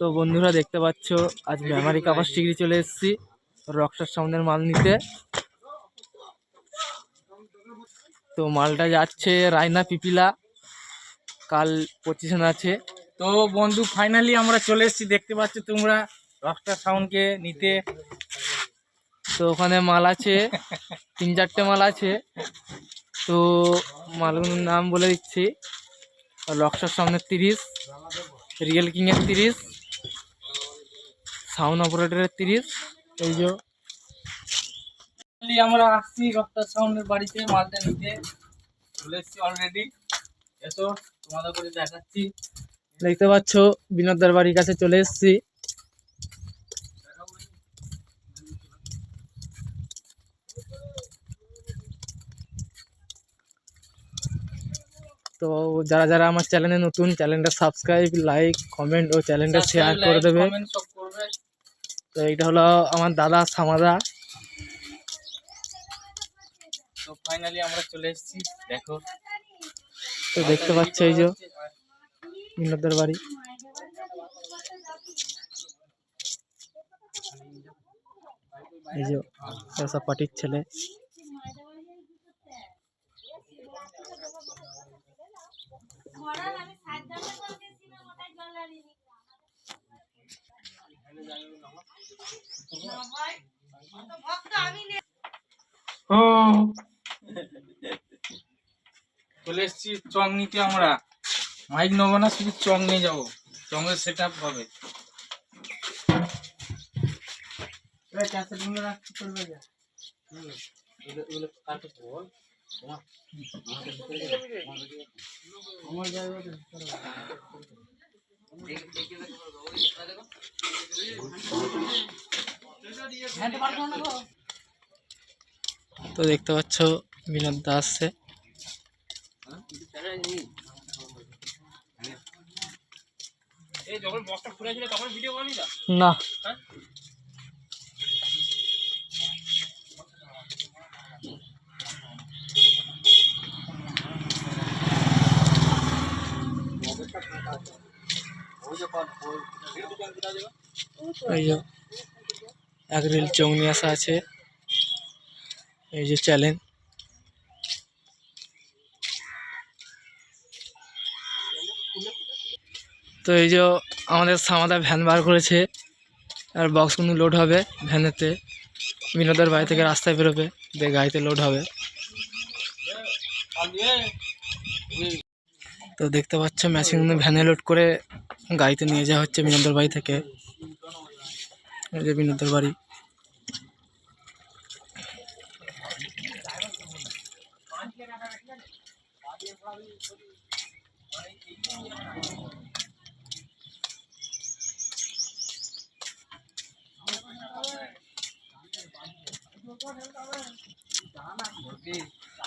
তো বন্ধুরা দেখতে পাচ্ছ আজ মেমারি কাপাস ডিগ্রি চলে এসেছি, রক্সার সামনের মাল নিতে। তো মালটা যাচ্ছে রায়না পিপিলা, কাল পজিশন আছে। তো বন্ধু ফাইনালি আমরা চলে এসেছি, দেখতে পাচ্ছ তোমরা রকস্টার সাউন্ডকে নিতে। তো ওখানে মাল আছে, তিন চারটে মাল আছে। তো মালগুলোর নাম বলে দিচ্ছি, রক্সার সামনের তিরিশ, রিয়েল কিংয়ের তিরিশ। সাউন্ড অপারেটরের তিরিশ। এই যে আমরা আসছি রকস্টার সাউন্ডের বাড়িতে মালটা নিতে। চলে এসেছি অলরেডি এসো তোমাদের করে দেখাচ্ছি। দেখতে পাচ্ছ বিনোদার বাড়ির কাছে চলে এসছি। তো যারা যারা আমার চ্যানেলে নতুন চ্যানেলটা সাবস্ক্রাইব লাইক কমেন্ট ও চ্যানেলটা শেয়ার করে দেবে। তো এইটা হলো আমার দাদা সামাদা। তো ফাইনালি আমরা চলে এসেছি দেখো। তো দেখতে পাচ্ছ এই যে বিনোদদার বাড়ি। এই যে পার্টির ছেলে। চলে এসেছি চং নিতে আমরা। মাইক নেব না শুধু চং নিয়ে যাব। চঙের সেট আপ হবে। তো দেখতে পাচ্ছ বিনোদ দা আসছে। না। এই যে এক রিল চৌ নিয়ে আসা আছে। এই যে চ্যালেঞ্জ। তো এই যে আমাদের সামাদা ভ্যান বার করেছে। আর বক্সগুলো লোড হবে ভ্যানেতে। বিনোদের বাড়ি থেকে রাস্তায় বেরোবে দিয়ে গাড়িতে লোড হবে। তো দেখতে পাচ্ছ মেশিনগুলো ভ্যানে লোড করে গাড়িতে নিয়ে যাওয়া হচ্ছে বিনোদের বাড়ি থেকে। এই যে বিনোদের বাড়ি। এই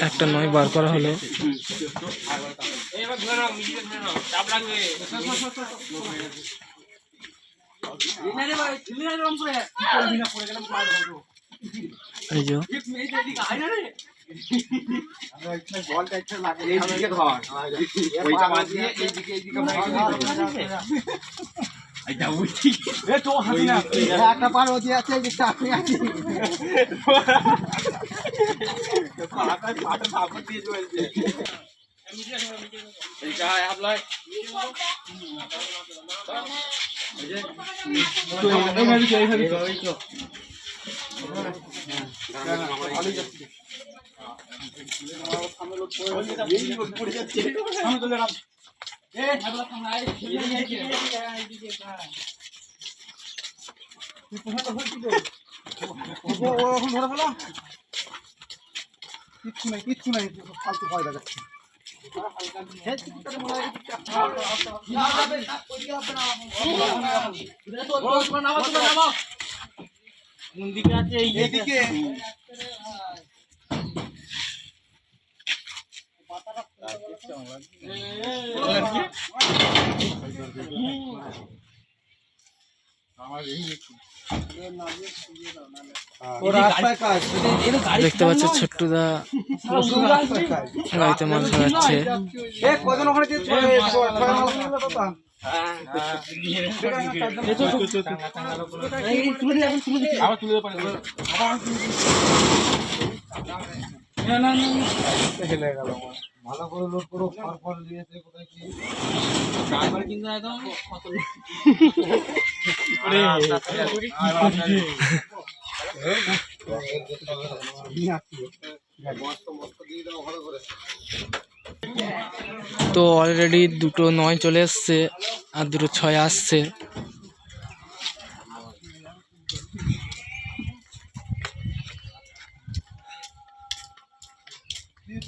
একটা নয় বার করা হলো। এই যে। এইদিকে ধর ওইটা বাদ দিয়ে এইদিকে এইদিকে একটা পার ওদি আছে এইদিকটা আমি আছি। ওরকম ধরে ফেলো কিচ্ছু নাই কিচ্ছু নাই ফালতু ভয় দেখাচ্ছে কোন দিকে আছে এইদিকে ও রাস্তায় কাজ দেখতে পাচ্ছ ছোট্টুদা গাড়িতে মাল কিনলো আবার তুলে দে পানি হেলে গেল ভালো করে লোড করো ফর ফর দিয়েছে কোথায় কি ড্রাইভার কিন্তু একদম তো অলরেডি দুটো নয় চলে এসছে আর দুটো ছয় আসছে ত্রিপুল আসছে ফাইনালি আমাদের ত্রিপুলা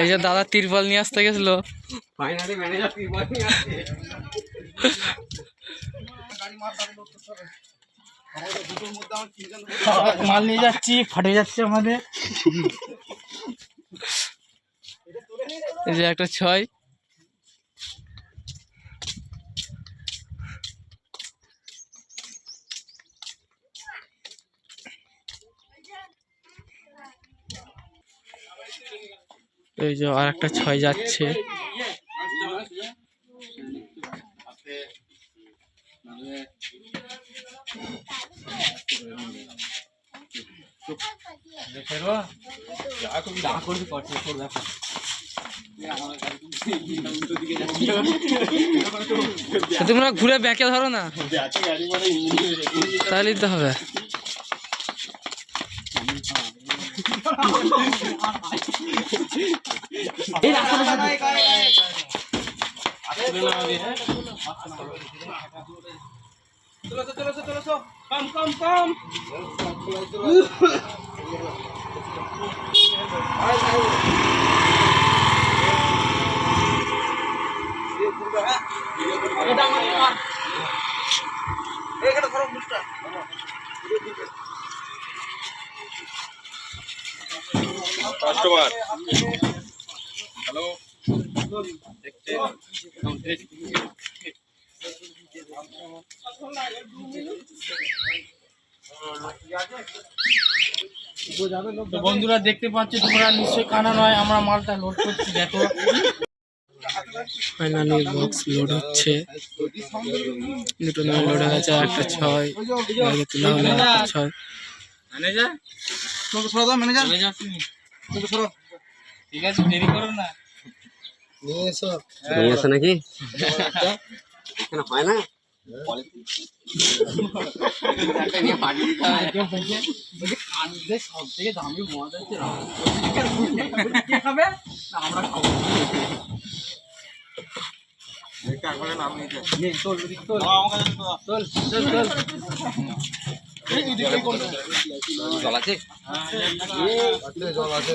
এই যে দাদা তিরপল নিয়ে আসতে গেছিল। ফাইনালি ম্যানেজার ত্রিপুল নিয়ে আসছে। মাল নিয়ে যাচ্ছি ফাটে যাচ্ছে আমাদের। এই যে একটা ছয়। এই যে আর একটা ছয় যাচ্ছে। তোমরা ঘুরে ব্যাকে ধরো না। তাহলেই তো হবে। চলো চলো চলো চলো। কম কম কম। তো বন্ধুরা দেখতে পাচ্ছ তোমরা নিশ্চয়ই কানা নয় আমরা মালটা লোড করছি দেখো। ফাইনালি বক্স লোড হচ্ছে। দুটো নয় লোড হয়ে গেছে একটা ছয় আগে তোলা হলো একটা ছয়। ম্যানেজার ঠিক আছে দেরি করো না। নিয়ে এসো। নিয়ে আসে নাকি? হয় না? সব থেকে দামি মজা হচ্ছে খাবে আমরা খাব চল চল চল চল জল আছে জল আছে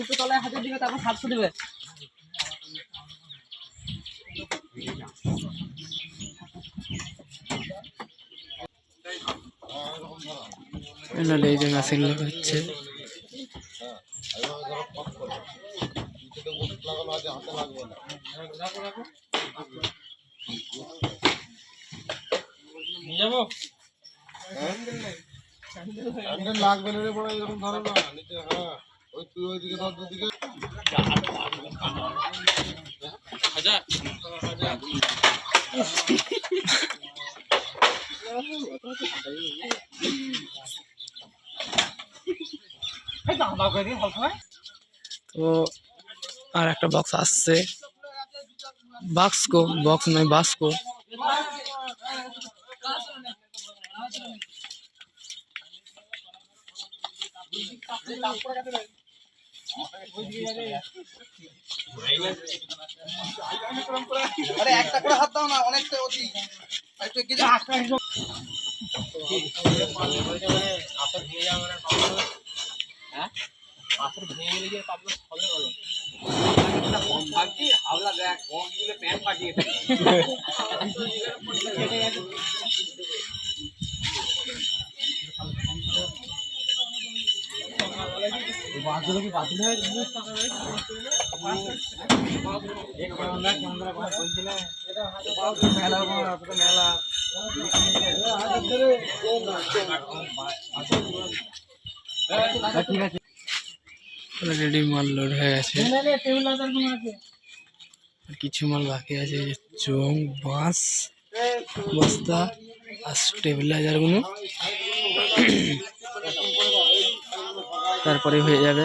দুটো তলায় হাতে দিবে তারপর সাতশো দিবে নাহলে এই যে মেশিন লোড হচ্ছে। লাগবে না রে বড় এরকম ধরো না। নিচে হ্যাঁ ওই তুই ওইদিকে ধর দুদিকে হাজার তো আর একটা বক্স আসছে। বাক্সকো বক্স নয় বাস্কো আরে একটা করে হাত দাও না অনেকটা অতি। একটু পাথর ভেঙে গেলে গিয়ে পাথর হবে বলো ভাবছি হাওলা দেখ কম দিলে প্যান্ট পাঠিয়ে অলরেডি মাল লোড হয়ে গেছে। কিছু মাল বাকি আছে যে চোং বাঁশ বস্তা আর স্টেবিলাইজারগুলো তারপরে হয়ে যাবে।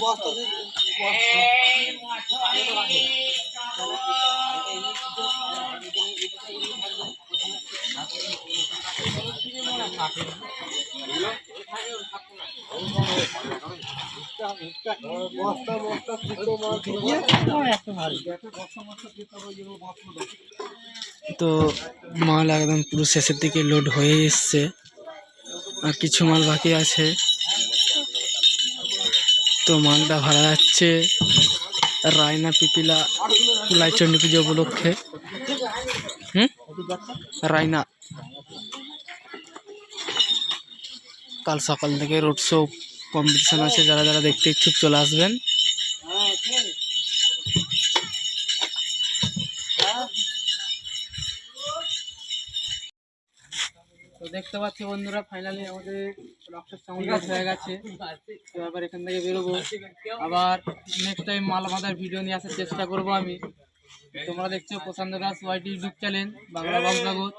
বস্তা তো মাল একদম পুরো শেষের দিকে লোড হয়ে এসছে। আর কিছু মাল বাকি আছে। তো মালটা ভাড়া যাচ্ছে। রায়না পিপিলা লাইচন্ডী পুজো উপলক্ষে। হুম? রায়না। কাল সকাল থেকে রোড শো কম্পিটিশন আছে, যারা যারা দেখতে ইচ্ছুক চলে আসবেন। দেখতে পাচ্ছি বন্ধুরা ফাইনালি আমাদের হয়ে গেছে। এবার এখান থেকে বেরোবো। আবার টাইম মাল ভিডিও নিয়ে আসার চেষ্টা করব আমি। তোমরা দেখছ Prashanta Das YT YouTube channel Bangla বংশাগত